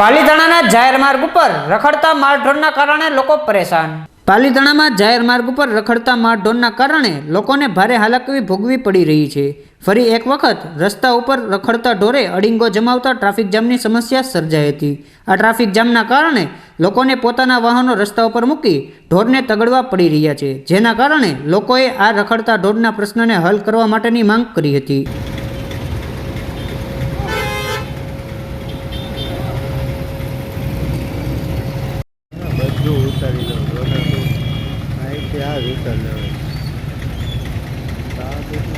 પાલીતાણાના જાહેર માર્ગ ઉપર રખડતા માળઢોરના કારણે લોકો પરેશાન. પાલીતાણામાં જાહેર માર્ગ ઉપર રખડતા માળઢોરના કારણે લોકોને ભારે હાલાકી ભોગવી પડી રહી છે. ફરી એક વખત રસ્તા ઉપર રખડતા ઢોરે અડીંગો જમાવતા ટ્રાફિક જામની સમસ્યા સર્જાઈ હતી. આ ટ્રાફિક જામના કારણે લોકોને પોતાના વાહનો રસ્તા ઉપર મૂકી ઢોરને તગડવા પડી રહ્યા છે. જેના કારણે લોકોએ આ રખડતા ઢોરના પ્રશ્નને હલ કરવા માટેની માંગ કરી હતી. ત્યાંથી આ રિટર્ન આવે